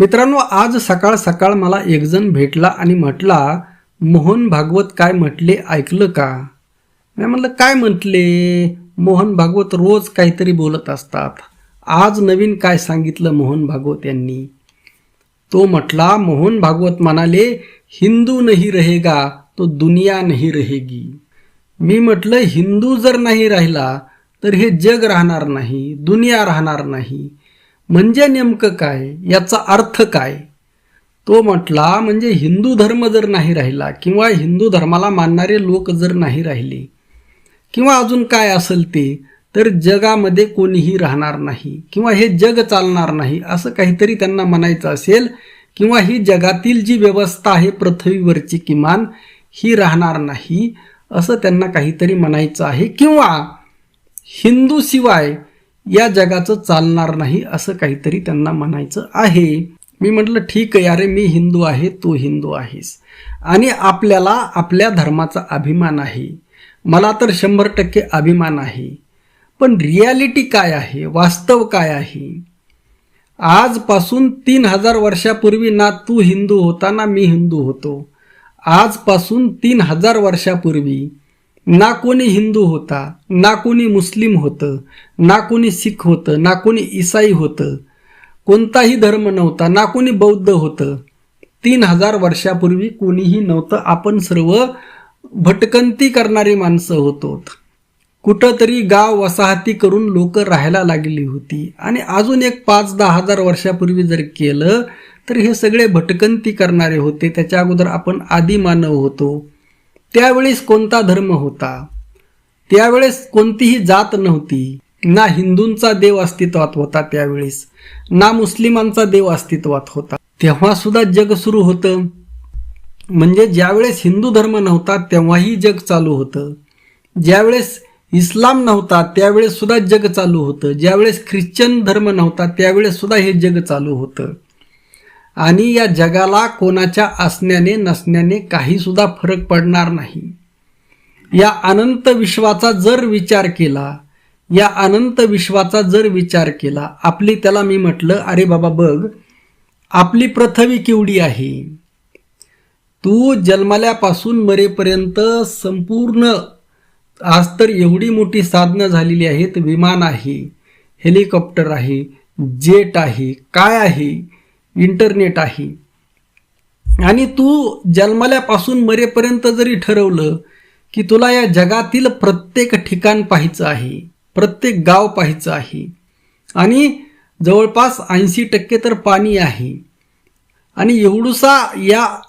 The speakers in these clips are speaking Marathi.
मित्रांनो आज सकाळ सकाळ मला एकजण भेटला आणि म्हटला मोहन भागवत काय म्हटले ऐकलं का? मी म्हटलं काय म्हटले? मोहन भागवत रोज काहीतरी बोलत असतात. आज नवीन काय सांगितलं मोहन भागवत यांनी? तो म्हटला मोहन भागवत म्हणाले हिंदू नाही रहेगा तो दुनिया नाही रहेगी. मी म्हटलं हिंदू जर नाही राहिला तर हे जग राहणार नाही दुनिया राहणार नाही. म्हणजे नेमकं काय? याचा अर्थ काय? तो म्हटला म्हणजे हिंदू धर्म जर नाही राहिला किंवा हिंदू धर्माला मानणारे लोक जर नाही राहिले किंवा अजून काय असेल ते तर जगामध्ये कोणीही राहणार नाही किंवा हे जग चालणार नाही असं काहीतरी त्यांना म्हणायचं असेल किंवा ही जगातील जी व्यवस्था आहे पृथ्वीवरची किमान ही राहणार नाही असं त्यांना काहीतरी म्हणायचं आहे. किंवा हिंदू शिवाय या जगाचं चालणार नाही असं काहीतरी त्यांना म्हणायचं आहे. मी म्हटलं ठीक आहे अरे मी हिंदू आहे तू हिंदू आहेस. आणि आपल्याला आपल्या धर्माचा अभिमान आहे. मला तर शंभर टक्के अभिमान आहे. पण रियालिटी काय आहे? वास्तव काय आहे? आजपासून तीन हजार वर्षापूर्वी ना तू हिंदू होता ना मी हिंदू होतो. आजपासून तीन हजार वर्षापूर्वी ना कोणी हिंदू होता ना कोणी मुस्लिम होतं ना कोणी सिख होतं ना कोणी इसाई होतं. कोणताही धर्म नव्हता ना कोणी बौद्ध होतं. तीन हजार वर्षापूर्वी कोणीही नव्हतं. आपण सर्व भटकंती करणारी माणसं होतो कुठंतरी गाव वसाहती करून लोक राहायला लागली होती. आणि अजून एक पाच दहा हजार वर्षापूर्वी जर केलं तर हे सगळे भटकंती करणारे होते. त्याच्या अगोदर आपण आदिमानव होतो. त्यावेळेस कोणता धर्म होता? त्यावेळेस कोणतीही जात नव्हती. ना हिंदूंचा देव अस्तित्वात होता त्यावेळेस ना मुस्लिमांचा देव अस्तित्वात होता. तेव्हा सुद्धा जग सुरू होतं. म्हणजे ज्यावेळेस हिंदू धर्म नव्हता तेव्हाही जग चालू होतं. ज्यावेळेस इस्लाम नव्हता त्यावेळेस सुद्धा जग चालू होतं. ज्यावेळेस ख्रिश्चन धर्म नव्हता त्यावेळेस सुद्धा हे जग चालू होतं. आणि या जगाला कोणाच्या असण्याने नसण्याने काहीसुद्धा फरक पडणार नाही. या अनंत विश्वाचा जर विचार केला या अनंत विश्वाचा जर विचार केला आपली त्याला मी म्हटलं अरे बाबा बघ आपली पृथ्वी केवढी आहे? तू जन्मल्यापासून मरेपर्यंत संपूर्ण आज तर एवढी मोठी साधनं झालेली आहेत विमान आहे हेलिकॉप्टर आहे जेट आहे काय आहे? इंटरनेट आहे. आणि तू जन्मल्यापासून मरेपर्यंत जरी ठरवलं की तुला या जगातील प्रत्येक ठिकाण पाहायचं आहे प्रत्येक गाव पाहायचं आहे आणि जवळपास ऐंशी टक्के तर पाणी आहे. आणि एवढूसा या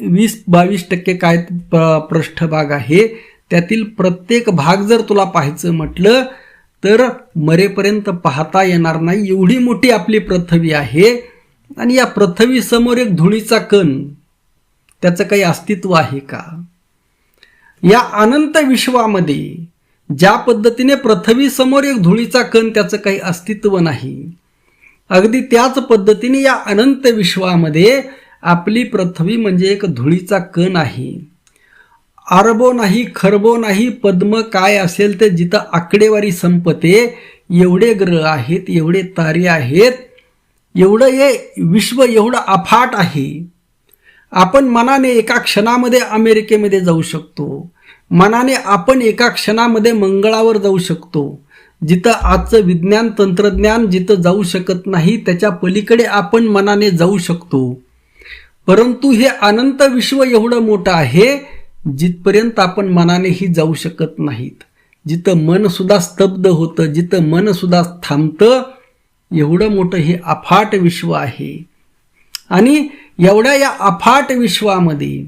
वीस बावीस टक्के काय प- पृष्ठभाग आहे त्यातील प्रत्येक भाग जर तुला पाहायचं म्हटलं तर मरेपर्यंत पाहता येणार नाही. एवढी मोठी आपली पृथ्वी आहे आणि या पृथ्वीसमोर एक धुळीचा कण त्याचं काही अस्तित्व आहे का? या अनंत विश्वामध्ये ज्या पद्धतीने पृथ्वीसमोर एक धुळीचा कण त्याचं काही अस्तित्व नाही अगदी त्याच पद्धतीने या अनंत विश्वामध्ये आपली पृथ्वी म्हणजे एक धुळीचा कण आहे. अरबो नाही खरबो नाही पद्म काय असेल ते जिथं आकडेवारी संपते एवढे ग्रह आहेत एवढे तारे आहेत एवढं हे विश्व एवढं अफाट आहे. आपण मनाने एका क्षणामध्ये अमेरिकेमध्ये जाऊ शकतो. मनाने आपण एका क्षणामध्ये मंगळावर जाऊ शकतो. जिथं आजचं विज्ञान तंत्रज्ञान जिथं जाऊ शकत नाही त्याच्या पलीकडे आपण मनाने जाऊ शकतो. परंतु हे अनंत विश्व एवढं मोठं आहे जिथपर्यंत आपण मनानेही जाऊ शकत नाहीत. जिथं मनसुद्धा स्तब्ध होतं जिथं मनसुद्धा थांबतं एवढं मोठं हे अफाट विश्व आहे. आणि एवढ्या या अफाट विश्वामध्ये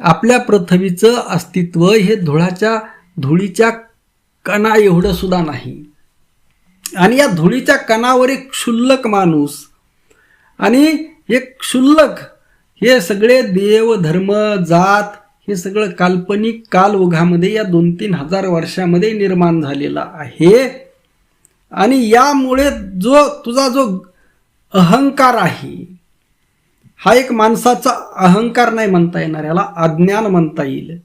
आपल्या पृथ्वीचं अस्तित्व हे धुळाच्या धुळीच्या कणा एवढं सुद्धा नाही. आणि या धुळीच्या कणावर एक क्षुल्लक माणूस आणि एक क्षुल्लक हे सगळे देव धर्म जात हे सगळं काल्पनिक काल उघामध्ये या दोन तीन हजार वर्षामध्ये निर्माण झालेला आहे. आणि यामुळे जो तुझा जो अहंकार आहे हा एक माणसाचा अहंकार नाही म्हणता येणार याला अज्ञान म्हणता येईल.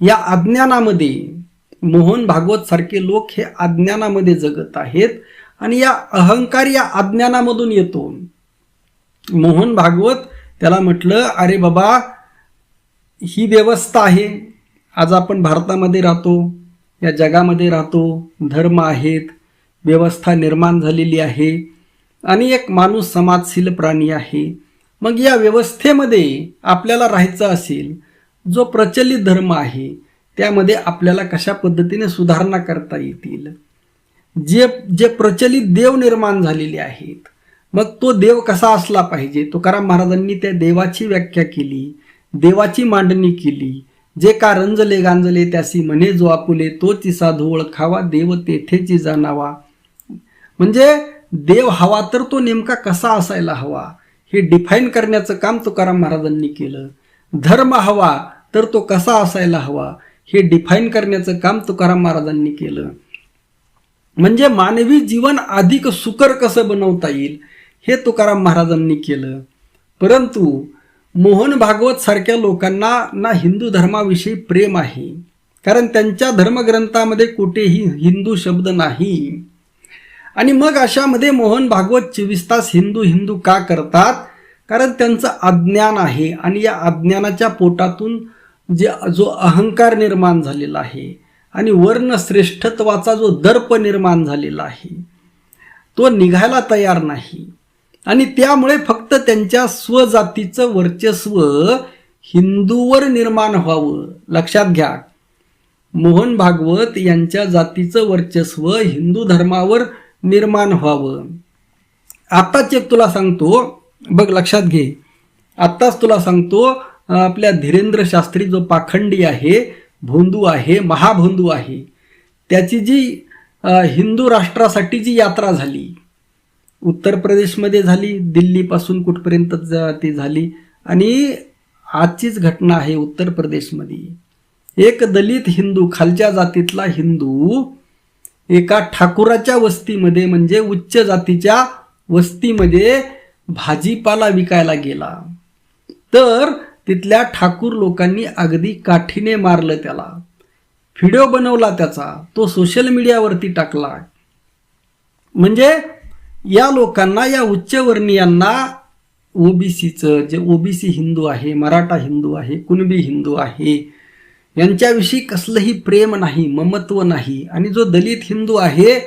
या अज्ञानामध्ये मोहन भागवत सारखे लोक हे अज्ञानामध्ये जगत आहेत आणि या अहंकार या अज्ञानामधून येतो. मोहन भागवत त्याला म्हटलं अरे बाबा ही व्यवस्था आहे. आज आपण भारतामध्ये राहतो या जगामध्ये राहतो धर्म आहेत व्यवस्था निर्माण झालेली आहे आणि एक माणूस समाजशील प्राणी आहे. मग या व्यवस्थेमध्ये आपल्याला राहायचं असेल जो प्रचलित धर्म आहे त्यामध्ये आपल्याला कशा पद्धतीने सुधारणा करता येतील? जे जे प्रचलित देव निर्माण झालेले आहेत मग तो देव कसा असला पाहिजे? तुकाराम महाराजांनी त्या देवाची व्याख्या केली देवाची मांडणी केली. जे का रंजले गांजले त्यासी म्हणे जो आपुले तोची साधू ओळखावा देव तेथेची जाणावा. म्हणजे देव हवा तर तो नेमका कसा असायला हवा? हे डिफाईन करण्याचं काम तुकाराम महाराजांनी केलं. धर्म हवा तर तो कसा असायला हवा? हे डिफाईन करण्याचं काम तुकाराम महाराजांनी केलं. म्हणजे मानवी जीवन अधिक सुकर कसं बनवता येईल हे तुकाराम महाराजांनी केलं. परंतु मोहन भागवत सारख्या लोकांना ना हिंदू धर्माविषयी प्रेम आहे. कारण त्यांच्या धर्मग्रंथामध्ये कुठेही हिंदू शब्द नाही. आणि मग अशामध्ये मोहन भागवत चोवीस तास हिंदू हिंदू का करतात? कारण त्यांचं अज्ञान आहे आणि या अज्ञानाच्या पोटातून जे जो अहंकार निर्माण झालेला आहे आणि वर्ण श्रेष्ठत्वाचा जो दर्प निर्माण झालेला आहे तो निघायला तयार नाही. आणि त्यामुळे फक्त त्यांच्या स्वजातीचं वर्चस्व हिंदूवर निर्माण व्हावं. लक्षात घ्या. मोहन भागवत यांच्या जातीचं वर्चस्व हिंदू धर्मावर निर्माण व्हावं. आत्ताच एक तुला सांगतो बघ लक्षात घे. आत्ताच तुला सांगतो आपल्या धीरेंद्र शास्त्री जो पाखंडी आहे भोंदू आहे महाभोंदू आहे त्याची जी हिंदू राष्ट्रासाठी जी यात्रा झाली उत्तर प्रदेशमध्ये झाली दिल्लीपासून कुठपर्यंत ती झाली आणि आजचीच घटना आहे उत्तर प्रदेशमध्ये. एक दलित हिंदू खालच्या जातीतला हिंदू एका ठाकुराच्या वस्तीमध्ये म्हणजे उच्च जातीच्या वस्तीमध्ये भाजीपाला विकायला गेला. तर तिथल्या ठाकूर लोकांनी अगदी काठीने मारलं त्याला. व्हिडिओ बनवला त्याचा. तो सोशल मीडियावरती टाकला. म्हणजे या लोकांना या उच्चवर्णीयांना ओबीसीचं जे ओबीसी हिंदू आहे मराठा हिंदू आहे कुणबी हिंदू आहे यांच्याविषयी कसलंही प्रेम नाही ममत्व नाही. आणि जो दलित हिंदू आहे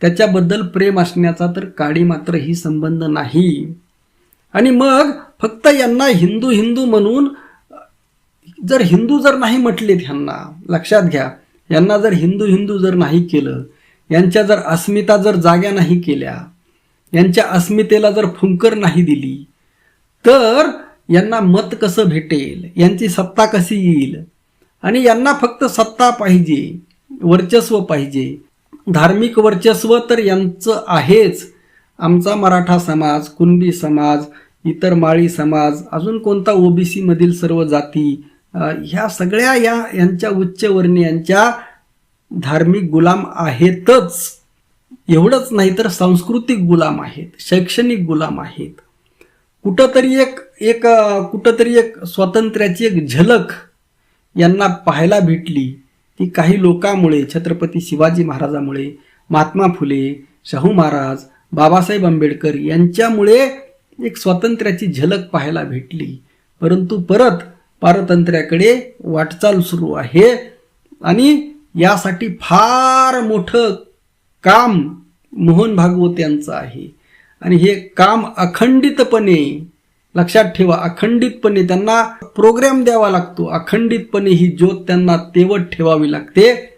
त्याच्याबद्दल प्रेम असण्याचा तर काडी मात्र ही संबंध नाही. आणि मग फक्त यांना हिंदू हिंदू म्हणून जर हिंदू जर नाही म्हटले ह्यांना लक्षात घ्या यांना जर हिंदू हिंदू जर नाही केलं यांच्या जर अस्मिता जर जाग्या नाही केल्या यांच्या अस्मितेला जर फुंकर नाही दिली तर यांना मत कसं भेटेल? यांची सत्ता कशी येईल? आणि यांना फक्त सत्ता पाहिजे वर्चस्व पाहिजे. धार्मिक वर्चस्व तर यांचं आहेच. आमचा मराठा समाज कुणबी समाज इतर माळी समाज अजून कोणता ओबीसीमधील सर्व जाती ह्या सगळ्या या यांच्या उच्चवर्णीयांच्या धार्मिक गुलाम आहेतच. एवढंच नाही तर सांस्कृतिक गुलाम आहेत शैक्षणिक गुलाम आहेत. कुठंतरी एक एक कुठंतरी एक स्वातंत्र्याची एक झलक यांना पाहायला भेटली ती काही लोकांमुळे छत्रपती शिवाजी महाराजामुळे महात्मा फुले शाहू महाराज बाबासाहेब आंबेडकर यांच्यामुळे एक स्वातंत्र्याची झलक पाहायला भेटली. परंतु परत पारतंत्र्याकडे वाटचाल सुरू आहे आणि यासाठी फार मोठं काम मोहन भागवत यांचं आहे. आणि हे काम अखंडितपणे लक्षात ठेवा अखंडितपणे त्यांना प्रोग्राम द्यावा लागतो. अखंडितपणे ही ज्योत त्यांना तेवत ठेवावी लागते.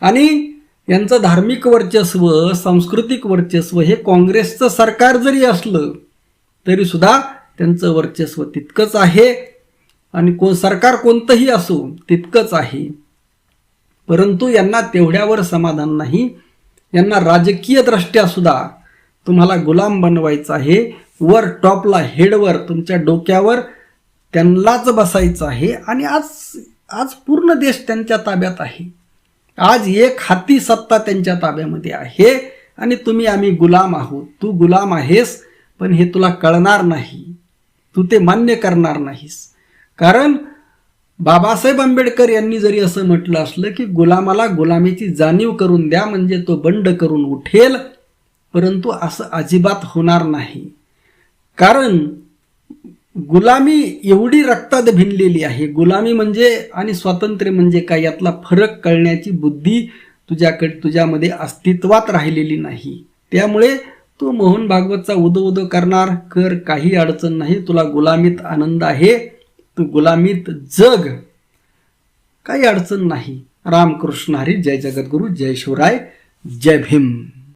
आणि यांचं धार्मिक वर्चस्व सांस्कृतिक वर्चस्व हे काँग्रेसचं सरकार जरी असलं तरीसुद्धा त्यांचं वर्चस्व तितकंच आहे. आणि कोण सरकार कोणतंही असो तितकंच आहे. परंतु यांना तेवढ्यावर समाधान नाही. यांना राजकीय दृष्ट्यासुद्धा तुम्हाला गुलाम बनवायचं आहे. वर टॉपला हेडवर तुमच्या डोक्यावर त्यांनाच बसायचं आहे. आणि आज आज पूर्ण देश त्यांच्या ताब्यात आहे. आज एक हाती सत्ता त्यांच्या ताब्यामध्ये आहे. आणि तुम्ही आम्ही गुलाम आहोत. तू गुलाम आहेस पण हे तुला कळणार नाही. तू ते मान्य करणार नाहीस. कारण बाबासाहेब आंबेडकर यांनी जरी असं म्हटलं असलं की गुलामाला गुलामीची जाणीव करून द्या म्हणजे तो बंड करून उठेल. परंतु असं अजिबात होणार नाही. कारण गुलामी एवढी रक्तात भिनलेली आहे. गुलामी म्हणजे आणि स्वातंत्र्य म्हणजे काय यातला फरक कळण्याची बुद्धी तुझ्याकडे तुझ्यामध्ये अस्तित्वात राहिलेली नाही. त्यामुळे तू मोहन भागवतचा उदो उदो करणार कर काही अडचण नाही तुला गुलामीत आनंद आहे. तू गुलामीत जग. काही अडचण नाही. रामकृष्ण हरी जय जगद्गुरू जय शिवराय जय भीम.